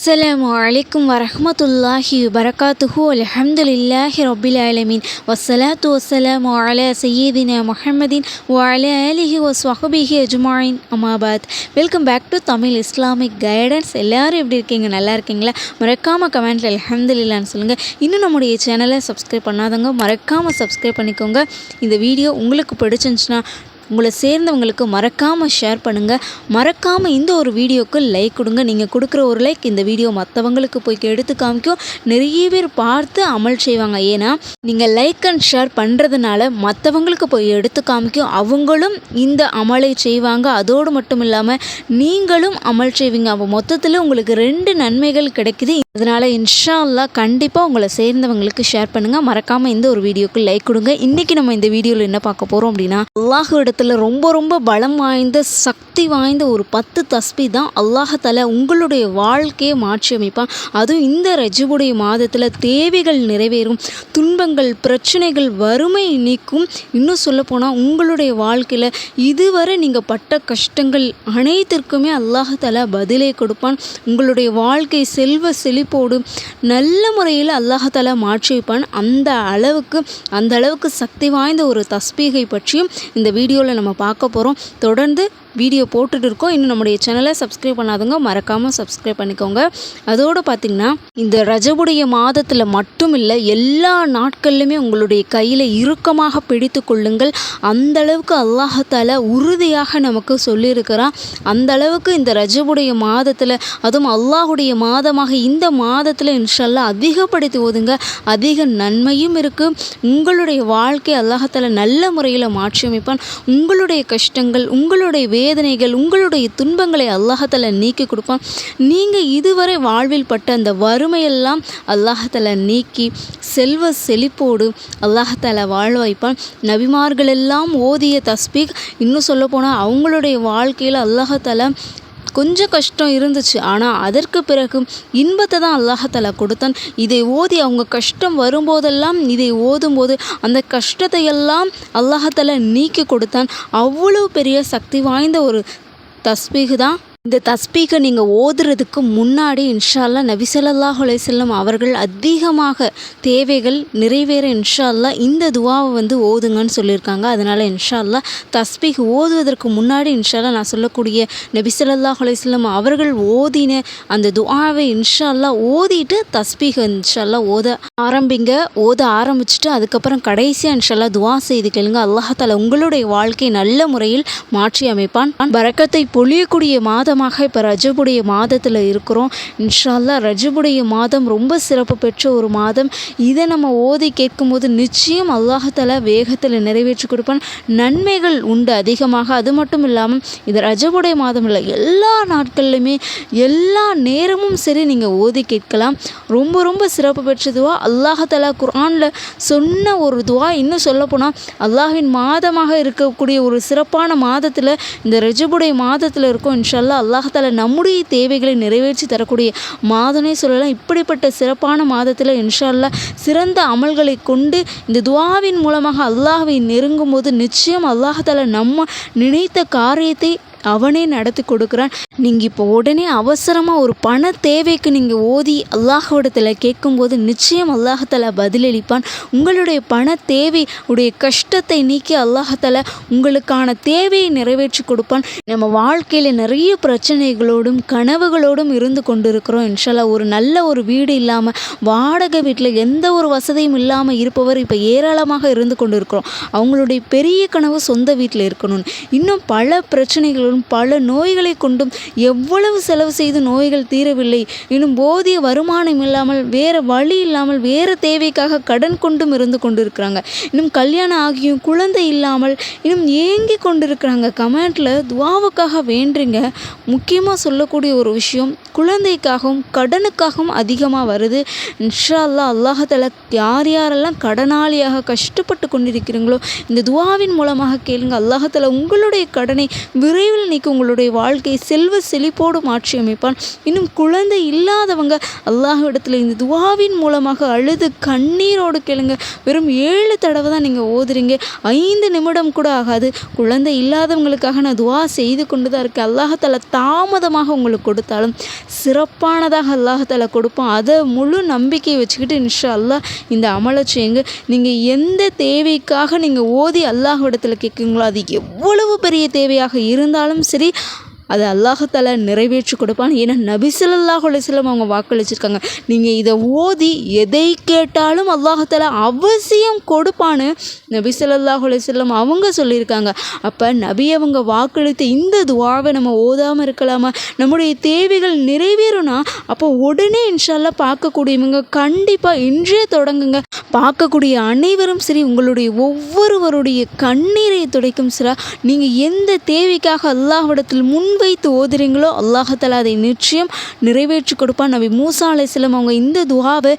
அஸ்லாம் அலைக்கும் வரமத்துல்லாஹி வரகாத்துஹு அல்ஹம்துலில்லாஹி ரப்பில் ஆலமீன். வஸ்ஸலாத்து வஸ்ஸலாமு அலா சையீதினா முஹம்மதின் வ அலா ஆலிஹி ஸ்வஹபிஹி அஜ்மாயின். அமாபாத் welcome back to Tamil Islamic guidance. எல்லோரும் எப்படி இருக்கீங்க? நல்லா இருக்கீங்களா? மறக்காமல் கமெண்ட்டில் அல்ஹம்துலில்லான்னு சொல்லுங்கள் இன்னும் நம்முடைய சேனலை சப்ஸ்கிரைப் பண்ணாதவங்க மறக்காமல் சப்ஸ்கிரைப் பண்ணிக்கோங்க. இந்த வீடியோ உங்களுக்கு பிடிச்சிருந்துச்சுன்னா உங்களை சேர்ந்தவங்களுக்கு மறக்காமல் ஷேர் பண்ணுங்கள் மறக்காமல் இந்த ஒரு வீடியோவுக்கு லைக் கொடுங்க. நீங்கள் கொடுக்குற ஒரு லைக் இந்த வீடியோ மற்றவங்களுக்கு போய் எடுத்து காமிக்கும். நிறைய பேர் பார்த்து அமல் செய்வாங்க. ஏன்னா நீங்கள் லைக் அண்ட் ஷேர் பண்ணுறதுனால மற்றவங்களுக்கு போய் எடுத்து காமிக்கும். அவங்களும் இந்த அமலை செய்வாங்க. அதோடு மட்டும் இல்லாமல் நீங்களும் அமல் செய்வீங்க. அப்போ மொத்தத்தில் உங்களுக்கு ரெண்டு நன்மைகள் கிடைக்குது. அதனால் இன்ஷா அல்லாஹ் கண்டிப்பாக உங்களை சேர்ந்தவங்களுக்கு ஷேர் பண்ணுங்கள் மறக்காமல் இந்த ஒரு வீடியோக்கு லைக் கொடுங்க. இன்றைக்கி நம்ம இந்த வீடியோவில் என்ன பார்க்க போகிறோம் அப்படின்னா அல்லாஹோட உலகத்தில் ரொம்ப ரொம்ப பலம் வாய்ந்த சக்தி வாய்ந்த ஒரு பத்து தஸ்பி தான் அல்லாஹால உங்களுடைய வாழ்க்கையை மாற்றி அமைப்பான். அதுவும் இந்த ரஜிபுடைய மாதத்தில் தேவைகள் நிறைவேறும் துன்பங்கள் பிரச்சனைகள் வறுமை நீக்கும். இன்னும் சொல்லப்போனால் உங்களுடைய வாழ்க்கையில் இதுவரை நீங்கள் பட்ட கஷ்டங்கள் அனைத்திற்குமே அல்லாஹால பதிலே கொடுப்பான். உங்களுடைய வாழ்க்கை செல்வ செழிப்போடு நல்ல முறையில் அல்லாஹால மாற்றி வைப்பான் அந்த அளவுக்கு அந்த அளவுக்கு சக்தி வாய்ந்த ஒரு தஸ்பீகை பற்றியும் இந்த வீடியோ வீடியோவில் நம்ம பார்க்க போகிறோம். தொடர்ந்து வீடியோ போட்டுட்டு இருக்கோம். இன்னும் நம்முடைய சேனலை சப்ஸ்கிரைப் பண்ணாதவங்க மறக்காமல் சப்ஸ்கிரைப் பண்ணிக்கோங்க. அதோடு பார்த்திங்கன்னா இந்த ரஜபுடைய மாதத்தில் மட்டும் இல்லை எல்லா நாட்கள்லையுமே உங்களுடைய கையில் இறுக்கமாக பிடித்து கொள்ளுங்கள். அந்த அளவுக்கு அல்லாஹால உறுதியாக நமக்கு சொல்லியிருக்கிறான். அந்த அளவுக்கு இந்த ரஜபுடைய மாதத்தில் அதுவும் அல்லாஹுடைய மாதமாக இந்த மாதத்தில் இன்ஷல்லா அதிகப்படுத்தி ஓதுங்க. அதிக நன்மையும் இருக்குது உங்களுடைய வாழ்க்கை அல்லாஹத்தால் நல்ல முறையில் மாற்றியமைப்பான். உங்களுடைய கஷ்டங்கள் உங்களுடைய வே வேதனைகள் உங்களுடைய துன்பங்களை அல்லாஹத்தில் நீக்கி கொடுப்பான். நீங்கள் இதுவரை வாழ்வில் பட்ட அந்த வறுமையெல்லாம் அல்லாஹத்தில் நீக்கி செல்வ செழிப்போடு அல்லாஹத்தில் வாழ வைப்பான். நபிமார்கள் எல்லாம் ஓதிய தஸ்பீக் இன்னும் சொல்லப்போனால் அவங்களுடைய வாழ்க்கையில் அல்லாஹத்தில் கொஞ்சம் கஷ்டம் இருந்துச்சு. ஆனால் அதற்கு பிறகு இன்பத்தை தான் அல்லாஹால கொடுத்தான். இதை ஓதி அவங்க கஷ்டம் வரும்போதெல்லாம் இதை ஓதும்போது அந்த கஷ்டத்தை எல்லாம் அல்லாஹால நீக்கி கொடுத்தான். அவ்வளோ பெரிய சக்தி வாய்ந்த ஒரு தஸ்பீகு தான் இந்த தஸ்பீகை நீங்கள் ஓதுறதுக்கு முன்னாடி இன்ஷால்லா நபிசல்லாஹ் அலையம் அவர்கள் அதிகமாக தேவைகள் நிறைவேற இன்ஷால்லா இந்த துவாவை வந்து ஓதுங்கன்னு சொல்லியிருக்காங்க. அதனால் இன்ஷால்லா தஸ்பீக் ஓதுவதற்கு முன்னாடி இன்ஷால்லா நான் சொல்லக்கூடிய நபிசல்லாஹ் அலையம் அவர்கள் ஓதின அந்த துவாவை இன்ஷால்லா ஓதிட்டு தஸ்பீக் இன்ஷால்லா ஓத ஆரம்பிங்க. ஓத ஆரம்பிச்சுட்டு அதுக்கப்புறம் கடைசியாக இன்ஷால்லா துவா செய்து கேளுங்க. அல்லாஹால உங்களுடைய வாழ்க்கை நல்ல முறையில் மாற்றி அமைப்பான் பறக்கத்தை பொழியக்கூடிய மாதம் மாதமாக இப்போ ரஜபுடைய மாதத்தில் இருக்கிறோம். இன்ஷால்லா ரஜபுடைய மாதம் ரொம்ப சிறப்பு பெற்ற ஒரு மாதம். இதை நம்ம ஓதி கேட்கும்போது நிச்சயம் அல்லாஹால வேகத்தில் நிறைவேற்றி கொடுப்பான். நன்மைகள் உண்டு அதிகமாக. அது மட்டும் இல்லாமல் இது ரஜபுடைய மாதம் இல்லை எல்லா நாட்கள்லையுமே எல்லா நேரமும் சரி நீங்கள் ஓதி கேட்கலாம். ரொம்ப ரொம்ப சிறப்பு பெற்றதுவா அல்லாஹாலா குரானில் சொன்ன ஒரு துவா. இன்னும் சொல்லப்போனால் அல்லாஹின் மாதமாக இருக்கக்கூடிய ஒரு சிறப்பான மாதத்தில் இந்த ரஜபுடைய மாதத்தில் இருக்கும். இன்ஷல்லா அல்லாஹால நம்முடைய தேவைகளை நிறைவேற்றி தரக்கூடிய மாதனே சொல்லலாம். இப்படிப்பட்ட சிறப்பான மாதத்தில் இன்ஷால்லா சிறந்த அமல்களை கொண்டு இந்த துவாவின் மூலமாக அல்லாஹை நெருங்கும் போது நிச்சயம் அல்லாஹால நம்ம நினைத்த காரியத்தை அவனே நடத்தி கொடுக்குறான். நீங்கள் இப்போ உடனே அவசரமாக ஒரு பண தேவைக்கு நீங்கள் ஓதி அல்லாஹோடத்தில் கேட்கும்போது நிச்சயம் அல்லாஹத்தில் பதிலளிப்பான். உங்களுடைய பண தேவை உடைய கஷ்டத்தை நீக்கி அல்லாஹத்தில் உங்களுக்கான தேவையை நிறைவேற்றி கொடுப்பான். நம்ம வாழ்க்கையில் நிறைய பிரச்சனைகளோடும் கனவுகளோடும் இருந்து கொண்டிருக்கிறோம். இன்ஷால்லா ஒரு நல்ல ஒரு வீடு இல்லாமல் வாடகை வீட்டில் எந்த ஒரு வசதியும் இல்லாமல் இருப்பவர் இப்போ ஏராளமாக இருந்து கொண்டு இருக்கிறோம் அவங்களுடைய பெரிய கனவு சொந்த வீட்டில் இருக்கணும்னு இன்னும் பல பிரச்சனைகளும் பல நோய்களை கொண்டும் எவ்வளவு செலவு செய்து நோய்கள் தீரவில்லை. இன்னும் போதிய வருமானம் இல்லாமல் வேறு வழி இல்லாமல் வேறு தேவைக்காக கடன் கொண்டும் இருந்து கொண்டு இருக்கிறாங்க இன்னும் கல்யாணம் ஆகியும் குழந்தை இல்லாமல் இன்னும் ஏங்கி கொண்டிருக்கிறாங்க. கமெண்ட்டில் துவாவுக்காக வேண்டுங்க. முக்கியமாக சொல்லக்கூடிய ஒரு விஷயம் குழந்தைக்காகவும் கடனுக்காகவும் அதிகமாக வருது. இன்ஷா அல்லா அல்லாஹால யார் யாரெல்லாம் கடனாளியாக கஷ்டப்பட்டு கொண்டிருக்கிறீங்களோ இந்த துவாவின் மூலமாக கேளுங்க. அல்லாஹால உங்களுடைய கடனை விரைவில் கவலைகள் உங்களுடைய வாழ்க்கை செல்வ செழிப்போடு மாற்றி அமைப்பான். இன்னும் குழந்தை இல்லாதவங்க அல்லாஹ்விடத்தில் இந்த துவாவின் மூலமாக அழுது கண்ணீரோடு கேளுங்க. வெறும் ஏழு தடவை தான் நீங்கள் ஓதுறீங்க. ஐந்து நிமிடம் கூட ஆகாது. குழந்தை இல்லாதவங்களுக்காக நான் துவா செய்து கொண்டு தான் இருக்கேன். அல்லாஹால தாமதமாக உங்களுக்கு கொடுத்தாலும் சிறப்பானதாக அல்லாஹால கொடுப்போம் அதை முழு நம்பிக்கையை வச்சுக்கிட்டு இன்ஷா அல்லாஹ் இந்த அமலை செய்யுங்க. நீங்கள் எந்த தேவைக்காக நீங்கள் ஓதி அல்லாஹ்விடத்தில் கேட்குங்களோ அது எவ்வளவு பெரிய தேவையாக இருந்தாலும் சரி அதை அல்லாஹால நிறைவேற்றி கொடுப்பான். ஏன்னா நபிசல்லாஹ் அலிஸ்லம் அவங்க வாக்களிச்சிருக்காங்க. நீங்கள் இதை ஓதி எதை கேட்டாலும் அல்லாஹால அவசியம் கொடுப்பான்னு நபிசல்லாஹ் அலிஸ்லம் அவங்க சொல்லியிருக்காங்க. அப்போ நபி அவங்க வாக்களித்த இந்த துவாவை நம்ம ஓதாமல் இருக்கலாமா? நம்முடைய தேவைகள் நிறைவேறும்னா அப்போ உடனே இன்ஷால்லா பார்க்கக்கூடியவங்க கண்டிப்பாக இன்றே தொடங்குங்க. பார்க்கக்கூடிய அனைவரும் சரி உங்களுடைய ஒவ்வொருவருடைய கண்ணீரை துடைக்கும் சிறா. நீங்கள் எந்த தேவைக்காக அல்லாஹ்விடத்தில் முன்வைத்து ஓதுறீங்களோ அல்லாஹத்தாலா அதை நிச்சயம் நிறைவேற்றி கொடுப்பான். நபி மூசா அலைஹிஸ்ஸலாம் அவங்க இந்த துவாவை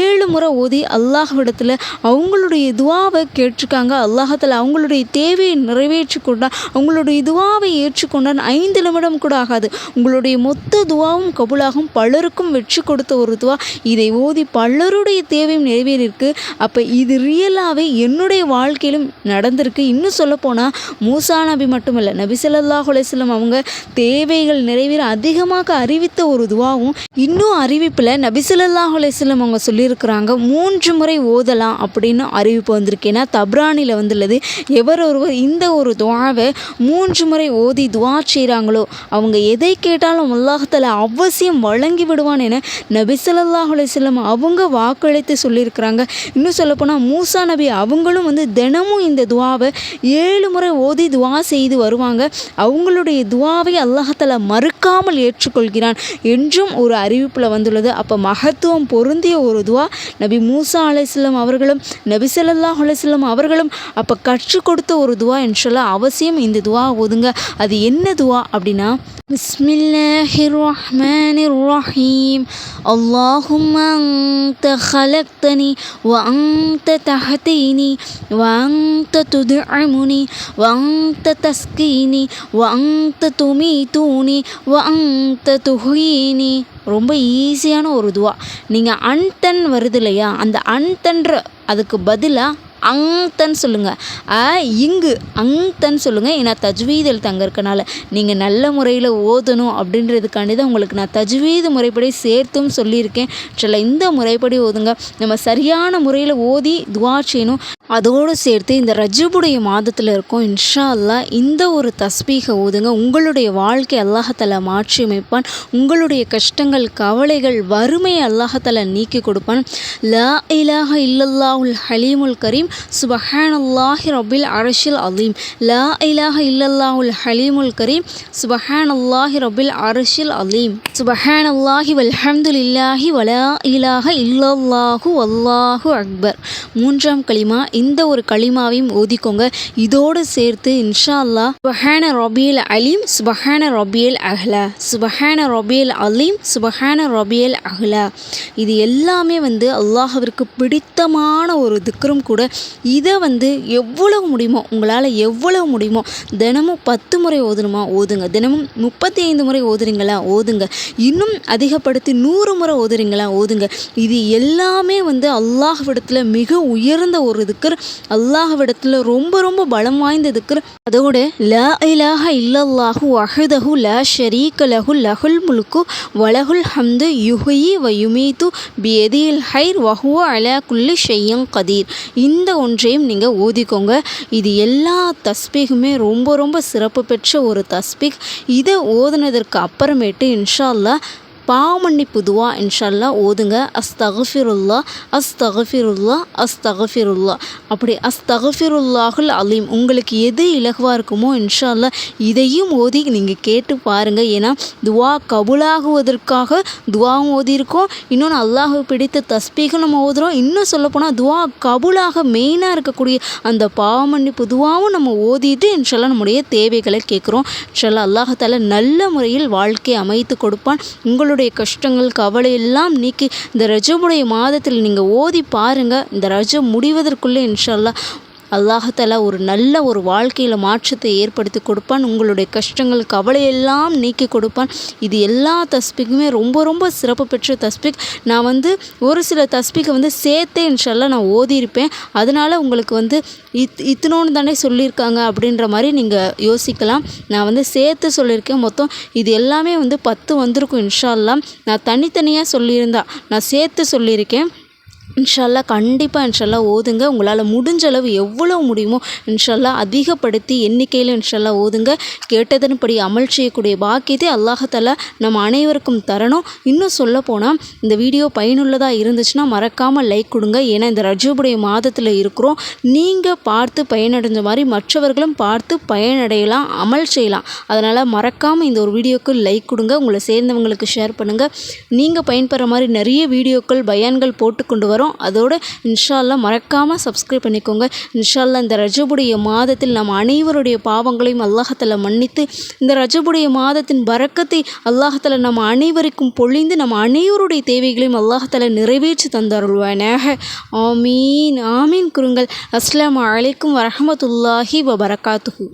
ஏழு முறை ஓதி அல்லாஹ்விடத்தில் அவங்களுடைய துவாவை கேட்டிருக்காங்க. அல்லாஹத்தாலா அவங்களுடைய தேவையை நிறைவேற்றி கொண்டான். அவங்களுடைய துவாவை ஏற்றுக்கொண்டான் ஐந்து நிமிடம் கூட ஆகாது. உங்களுடைய மொத்த துவாவும் கபுலாகும். பலருக்கும் வெற்றி கொடுத்த ஒரு துவா. இதை ஓதி பலருடைய தேவையும் நிறைவேறியிருக்கு. அப்போ இது ரியலாகவே என்னுடைய வாழ்க்கையிலும் நடந்திருக்கு. இன்னும் சொல்லப்போனால் மூசா நபி மட்டுமல்ல நபி ஸல்லல்லாஹு அலையம் அவங்க தேவைகள் நிறைவேற அதிகமாக அறிவித்த ஒரு துவாவும் இன்னும் அறிவிப்பில் நபிசுல்லாஹ் அலிஸ்லம் அவங்க சொல்லியிருக்கிறாங்க மூன்று முறை ஓதலாம் அப்படின்னு அறிவிப்பு வந்திருக்கு. ஏன்னா தப்ரானியில் வந்துள்ளது. எவர் ஒருவர் இந்த ஒரு துவாவை மூன்று முறை ஓதி துவா செய்கிறாங்களோ அவங்க எதை கேட்டாலும் அல்லாஹத்தால அவசியம் வழங்கி விடுவான் என நபி அலிஸ்லம் அவங்க வாக்களித்து சொல்லியிருக்கிறாங்க. இன்னும் சொல்லப்போனால் மூசா நபி அவங்களும் வந்து தினமும் இந்த துவாவை ஏழு முறை ஓதி துவா செய்து வருவாங்க. அவங்களுடைய துவாவை அல்லாஹத்தால மறுக்காமல் ஏற்றுக்கொள்கிறான் என்றும் ஒரு அறிவிப்பில் வந்துள்ளது அப்போ மகத்துவம் பொருந்திய ஒரு துவா நபி மூசா அலைஹிஸ்ஸலாம் அவர்களும் நபி ஸல்லல்லாஹு அலைஹி வஸல்லம் அவர்களும் அப்போ கற்றுக் கொடுத்த ஒரு துவா இன்ஷால்லா அவசியம் இந்த துவா ஓதுங்க அது என்ன துவா அப்படின்னா பிஸ்மில்லாஹிர் ரஹ்மானிர் ரஹீம் اللهم أنت خلقتني وأنت تهديني وأنت تدعمني وأنت تسقيني وأنت تميتني துமீதூனி அந்த துஹீனி. ரொம்ப ஈஸியான ஒரு துவா. நீங்கள் அன்தன் வருது இல்லையா? அந்த அன்தன்ற அதுக்கு பதிலாக அங்தன் சொல்லுங்கள் ஆ இங்கு அங்தன் சொல்லுங்கள் ஏன்னா தஜ்வீதல் தங்க இருக்கனால நீங்கள் நல்ல முறையில் ஓதணும் அப்படின்றதுக்காண்டி தான் உங்களுக்கு நான் தஜ்வீது முறைப்படி சேர்த்தும் சொல்லியிருக்கேன். சில இந்த முறைப்படி ஓதுங்க. நம்ம சரியான முறையில் ஓதி துவா செய்யணும். அதோடு சேர்த்து இந்த ரஜபுடைய மாதத்தில் இருக்கும் இன்ஷா அல்லாஹ் இந்த ஒரு தஸ்பீகை ஓதுங்க உங்களுடைய வாழ்க்கை அல்லாஹத்தாலா மாற்றி அமைப்பான் உங்களுடைய கஷ்டங்கள் கவலைகள் வறுமையை அல்லாஹத்தாலா நீக்கி கொடுப்பான். லா இலாஹ இல்லல்லாஹுல் ஹலீமுல் கரீம் சுபஹான் அல்லாஹி ரபில் அரஷில் அலீம். லா இலாஹ இல்லல்லாஹுல் ஹலீமுல் கரீம் சுபஹான் அல்லாஹி ரபில் அரஷில் அலீம். சுபஹான் அல்லாஹி வல்ஹம்துலில்லாஹி வலா இலாஹ இல்லல்லாஹு அல்லாஹு அக்பர். மூன்றாம் களிமா இந்த ஒரு களிமாவையும் ஓதிக்கோங்க. இதோடு சேர்த்து இன்ஷா அல்லாஹ் சுபஹான ரபியல் அலீம் சுபஹான ரபியல் அஹ்லா சுபஹான ரபியல் அலீம் சுபஹான ரபியல் அஹ்லா. இது எல்லாமே வந்து அல்லாஹவிற்கு பிடித்தமான ஒரு திக்ரும் கூட. இதை வந்து எவ்வளவு முடியுமோ உங்களால் எவ்வளவு முடியுமோ தினமும் பத்து முறை ஓதணுமா? ஓதுங்க. தினமும் முப்பத்தி ஐந்து முறை ஓதுறீங்களா? ஓதுங்க. இன்னும் அதிகப்படுத்தி நூறு முறை ஓதுறீங்களா? ஓதுங்க. இது எல்லாமே வந்து அல்லாஹ் விடத்தில் மிக உயர்ந்த ஒரு இதுக்கு திக்கர் அல்லாஹ்விடத்தில் ரொம்ப ரொம்ப பலம் வாய்ந்த திக்கர் அதோட லா இலாஹ இல்லல்லாஹு அஹதஹு ல ஷரீக லஹு லஹுல் முல்கு வலகுல் ஹம்து யுஹி வ யுமீது பியதியில் ஹைர் வஹுவ அலா குல்லி ஷையம் கதீர். இந்த ஒன்றையும் நீங்கள் ஓதிக்கோங்க. இது எல்லா தஸ்பீகுமே ரொம்ப ரொம்ப சிறப்பு பெற்ற ஒரு தஸ்பீக். இதை ஓதுனதற்கு அப்புறமேட்டு இன்ஷா அல்லாஹ் பாவமன்னிப்பு துவா இன்ஷல்லா ஓதுங்க. அஸ்தகஃபிருல்லா அஸ்தகஃபிருல்லா அஸ்தகஃபிருல்லா அப்படி அஸ்தகஃபிருல்லாஹுல் அலீம் உங்களுக்கு எது இலகுவாக இருக்குமோ இன்ஷல்லா இதையும் ஓதி நீங்கள் கேட்டு பாருங்கள் ஏன்னா துவா கபுலாகுவதற்காக துவாவும் ஓதியிருக்கோம். இன்னொன்று அல்லாஹு பிடித்த தஸ்பீகம் நம்ம ஓதுறோம். இன்னும் சொல்லப்போனால் துவா கபுலாக மெயினாக இருக்கக்கூடிய அந்த பாவமன்னிப்பு துவாவும் நம்ம ஓதிட்டு இன்ஷல்லா நம்முடைய தேவைகளை கேட்குறோம். இன்ஷல்லா அல்லாஹால நல்ல முறையில் வாழ்க்கை அமைத்து கொடுப்பான். உங்களுடைய கஷ்டங்கள் கவலை எல்லாம் நீக்கி இந்த ரஜபுடைய மாதத்தில் நீங்கள் ஓதி பாருங்கள் இந்த ரஜம் முடிவதற்குள்ளே இன்ஷல்லா அல்லாஹால ஒரு நல்ல ஒரு வாழ்க்கையில் மாற்றத்தை ஏற்படுத்தி கொடுப்பான். உங்களுடைய கஷ்டங்கள் கவலையெல்லாம் நீக்கி கொடுப்பான். இது எல்லா தஸ்பிக்குமே ரொம்ப ரொம்ப சிறப்பு பெற்ற தஸ்பிக். நான் வந்து ஒரு சில தஸ்பிக்கை வந்து சேர்த்தே இன்ஷால்லா நான் ஓதியிருப்பேன். அதனால உங்களுக்கு வந்து இத் இத்தினோன்னு தானே சொல்லியிருக்காங்க அப்படின்ற மாதிரி நீங்கள் யோசிக்கலாம். நான் வந்து சேர்த்து சொல்லியிருக்கேன் மொத்தம். இது எல்லாமே வந்து பத்து வந்திருக்கும் இன்ஷால்லாம் நான் தனித்தனியாக சொல்லியிருந்தா நான் சேர்த்து சொல்லியிருக்கேன். இன்ஷால்லா கண்டிப்பாக இன்ஷால்லா ஓதுங்க. உங்களால் முடிஞ்ச அளவு எவ்வளோ முடியுமோ இன்ஷால்லா அதிகப்படுத்தி எண்ணிக்கையில் இன்ஷால்லா ஓதுங்க. கேட்டதன்படி அமல் செய்யக்கூடிய பாக்கியத்தை அல்லாஹத்தால் நம்ம அனைவருக்கும் தரணும். இன்னும் சொல்ல போனால் இந்த வீடியோ பயனுள்ளதாக இருந்துச்சுன்னா மறக்காமல் லைக் கொடுங்க. ஏன்னா இந்த ரஜபுடைய மாதத்தில் இருக்கிறோம். நீங்கள் பார்த்து பயனடைஞ்ச மாதிரி மற்றவர்களும் பார்த்து பயனடையலாம் அமல் செய்யலாம். அதனால் மறக்காமல் இந்த ஒரு வீடியோக்கு லைக் கொடுங்க. உங்களை சேர்ந்தவங்களுக்கு ஷேர் பண்ணுங்கள் நீங்கள் பயன்பெற மாதிரி நிறைய வீடியோக்கள் பயான்கள் போட்டு கொண்டு வரோம் வரும். அதோடு அல்லாஹ் மறக்காமல் சப்ஸ்கிரைப் பண்ணிக்கோங்க. இன்ஷால்லா இந்த ரஜபுடைய மாதத்தில் நம் அனைவருடைய பாவங்களையும் அல்லாஹத்தில் மன்னித்து இந்த ரஜபுடைய மாதத்தின் வரக்கத்தை அல்லாஹத்தில் நம்ம அனைவருக்கும் பொழிந்து நம்ம அனைவருடைய தேவைகளையும் அல்லாஹத்தில் நிறைவேற்றி தந்தருள்வானாக. ஆமீன் ஆமீன். குருங்கள் அஸ்லாம் அலைக்கும் வரமத்துல்லாஹி வபரகாத்துஹு.